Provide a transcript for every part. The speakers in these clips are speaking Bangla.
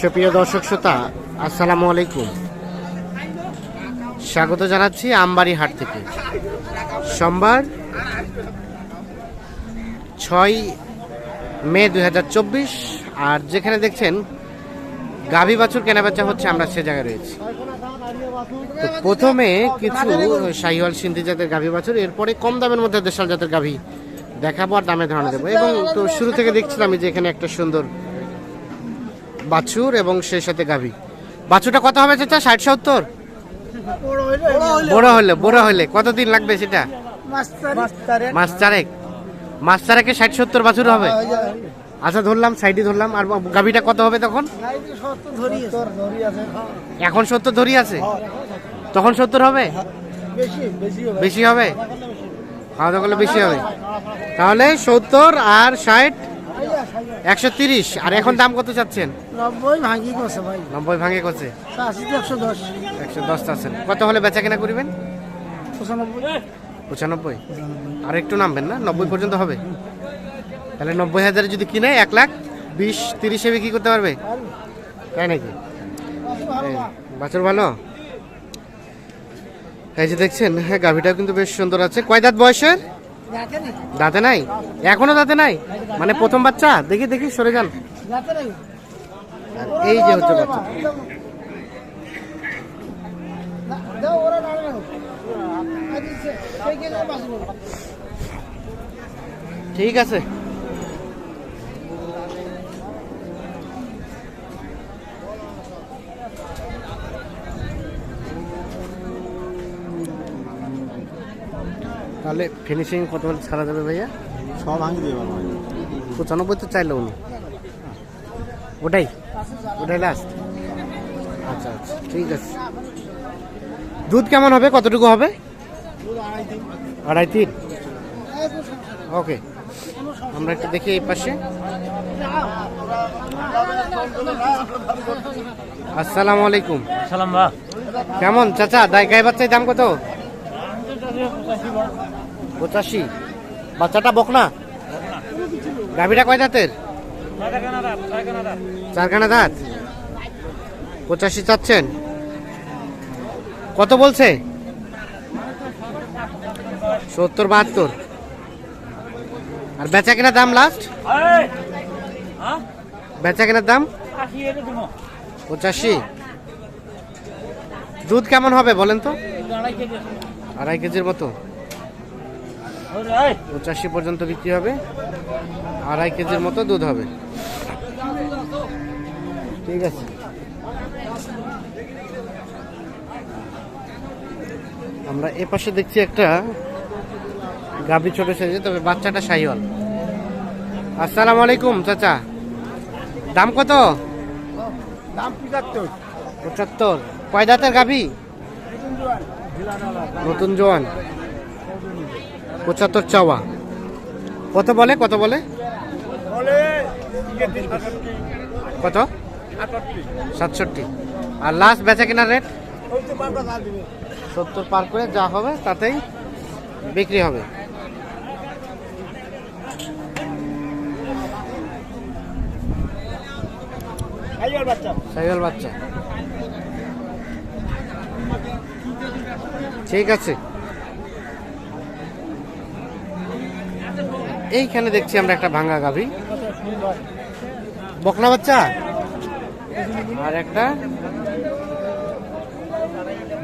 সুপ্রিয় দর্শক শ্রোতা, আসসালামু আলাইকুম। স্বাগত জানাচ্ছি আমবাড়ি হাট থেকে। সোমবার ছয় মে দু হাজার চব্বিশ, আর যেখানে দেখছেন গাভী বাছুর কেনাবেচা হচ্ছে, আমরা সে জায়গায় রয়েছি। তো প্রথমে কিছু শাহিওয়াল সিন্ধি জাতের গাভী বাছুর, এরপরে কম দামের মধ্যে দেশাল জাতের গাভী দেখাবো আর দামে ধারণা দেবো। এবং তো শুরু থেকে দেখছিলাম যে এখানে একটা সুন্দর বাছুর এবং সেই সাথে গাভী। বাছুরটা কত হবে চাচা? ষাট, সত্তর? বড় হলে বড় হলে। কতদিন লাগবে সেটা? মাস চারেক। মাস চারেকে ষাট, সত্তর বাছুর হবে? আচ্ছা ধরলাম, সাইডে ধরলাম। আর গাভীটা কত হবে তখন? এখন সত্তর ধরি আছে? তখন সত্তর হবে? বেশি হবে? খাওয়া দাওয়া করলে বেশি হবে। তাহলে সত্তর আর ষাট একশো তিরিশ। আর এখন দাম কত চাচ্ছেন? নব্বই ভাঙি গেছে ভাই। নব্বই ভাঙে করছে একশো দশ। একশো দশ চাচ্ছেন। কত হলে বেচা কেনা করবেন? পঁচানব্বই। পঁচানব্বই। আর একটু নামবেন না? নব্বই পর্যন্ত হবে? তাহলে নব্বই হাজারে যদি কিনে এক লাখ বিশ তিরিশে বিক্রি করতে পারবে? তাই নাকি? বাছুর ভালো। এই যে দেখছেন হ্যাঁ গাভিটাও কিন্তু বেশ সুন্দর আছে। কয় দাঁত বয়সের? দাঁতে নাই। এখনও দাঁতে নাই? মানে প্রথম বাচ্চা? দেখি দেখি সরে যান। এই যে হচ্ছে বাচ্চা। ঠিক আছে। তাহলে ফিনিশিং কত হলে ছাড়া যাবে ভাইয়া? সব ভাঙি দিয়ে পারব পঁচানব্বই তো চাইলো উনি। ওটাই? ওটাই লাস্ট আচ্ছা আচ্ছা ঠিক আছে। দুধ কেমন হবে? কতটুকু হবে? আড়াই তিন। ওকে আমরা একটু দেখি এই পাশে। আসসালামু আলাইকুম। সালাম বা কেমন? চাচা দায় গাই বাচ্চার দাম কত? পঁচাশি। বাচ্চাটা বকনা? গাভিটা কয় দাঁতের? চারখানা দাঁত। পঁচাশি চাচ্ছেন। কত বলছে? সত্তর, বাহাত্তর। আর বেচা কেনার দাম লাস্ট বেচা কেনার দাম? পঁচাশি। দুধ কেমন হবে বলেন তো? আড়াই কেজির মতো। পঁচাশি পর্যন্ত বিক্রি হবে। আড়াই কেজির মতো দুধ হবে। ঠিক আছে। আমরা এ পাশে দেখছি একটা গাভী ছোট সাইজে তবে বাচ্চাটা শাহিওয়াল আসসালামু আলাইকুম চাচা। দাম কত? দাম পঁচাত্তর। পঁচাত্তর। কয় দাঁতের গাভী? নতুন জোয়ান। পঁচাত্তর চাওয়া। কত বলে কত বলে? কত? সাতষট্টি। আর লাস্ট বেচা কেনার রেট সত্তর পার করে যা হবে তাতেই বিক্রি হবে। সাইকেল বাচ্চা। ঠিক আছে। এইখানে দেখছি আমরা একটা ভাঙা গাভী। বকনা বাচ্চা? আর একটা?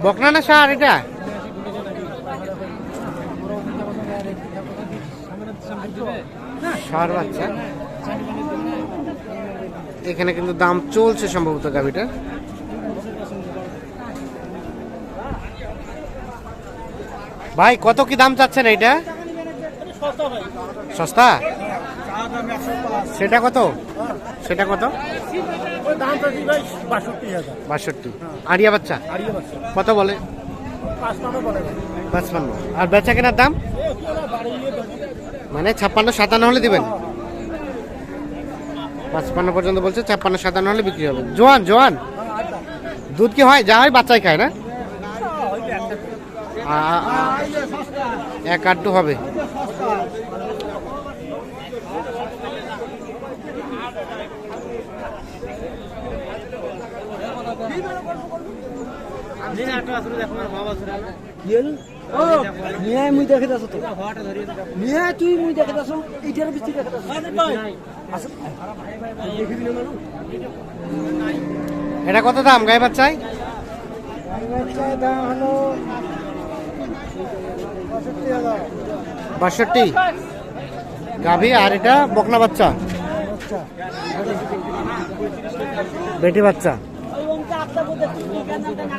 বকনা না সার এটা? সার বাচ্চা। এখানে কিন্তু দাম চলছে সম্ভবত গাভিটা। ভাই কত কি দাম চাচ্ছেন এইটা? সস্তা? সেটা কত? সেটা কত? বাষট্টি। আড়িয়া বাচ্চা? কত বলে? পাঁচ পাঁচপান্ন আর বেচা কেনার দাম? মানে ছাপ্পান্ন, সাতান্ন হলে দিবেন? পাঁচপান্ন পর্যন্ত বলছে, ছাপ্পান্ন, সাতান্ন হলে বিক্রি হবে। জোয়ান জোয়ান। দুধ কি হয়? যা হয় বাচ্চাই খায় না? এক আটটু হবে। নিয়াই মুই দেখে আছো তুই মুই দেখে আছো এইটার বেশি দেখে এটা কত দাম, গাই বাচ্চাই দাম হলো পঁয়ষট্টি হাজার। বাষট্টি। গাভী আর এটা বকনা বাচ্চা। বেটি বাচ্চা।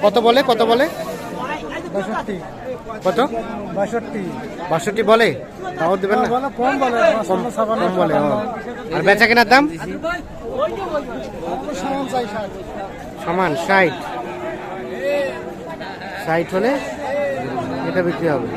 কত বলে কত বলে? কত? বাষট্টি। বাষট্টি বলে? তাও দেবেন না? কম বলে কম বলে আর বেচা কেনার দাম? সমান ষাট। ষাট হলে এটা বিক্রি হবে।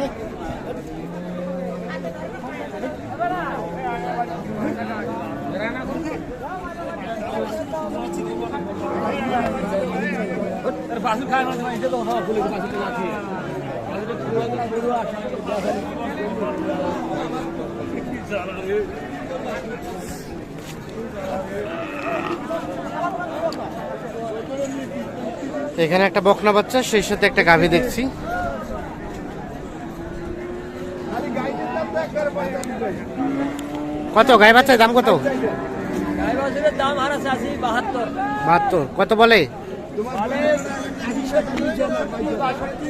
এখানে একটা বকনা বাচ্চা সেই সাথে একটা গাভী দেখছি। কত? গায়ে বাচ্চার দাম কত? বাহাত্তর। কত বলে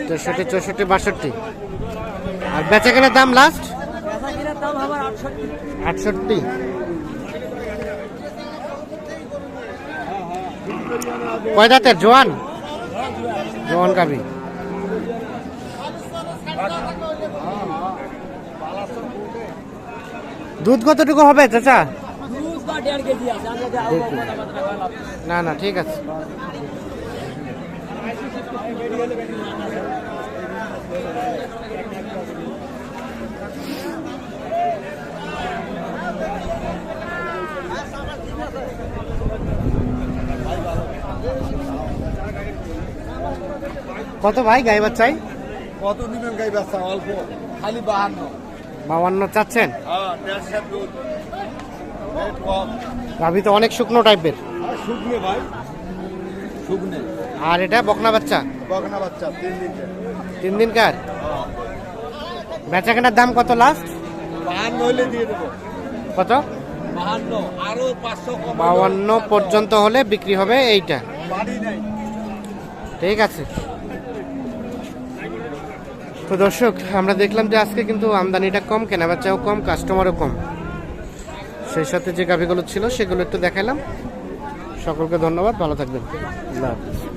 তেষট্টি চৌষট্টি বাষট্টি। আর বেচা কেনার দাম লাস্ট আটষট্টি। কয় দাঁতের? জোয়ান? জোয়ান কাবি। দুধ কতটুকু হবে চাচা। না না ঠিক আছে। কত ভাই গাই বাচ্চাই? কত নিবেন গাই বাচ্চা? অল্প। খালি বাহান্ন। বাবান্ন চাচ্ছেন? হ্যাঁ গাভি তো অনেক শুকনো টাইপের শুকনে ভাই? শুকনে। আর এটা বকনা বাচ্চা? বকনা বাচ্চা তিন দিন তিন দিন কার? বেচা কেনার দাম কত লাস্ট বাহান্ন হলে দিয়ে দেবো। কত? বাউান্ন পর্যন্ত হলে বিক্রি হবে এইটা। ঠিক আছে। তো দর্শক আমরা দেখলাম যে আজকে কিন্তু আমদানিটা কম কেনাবেচাও কম কাস্টমারও কম। সেই সাথে যে গাভিগুলো ছিল সেগুলো একটু দেখালাম সকলকে ধন্যবাদ ভালো থাকবেন। আল্লাহ হাফিজ।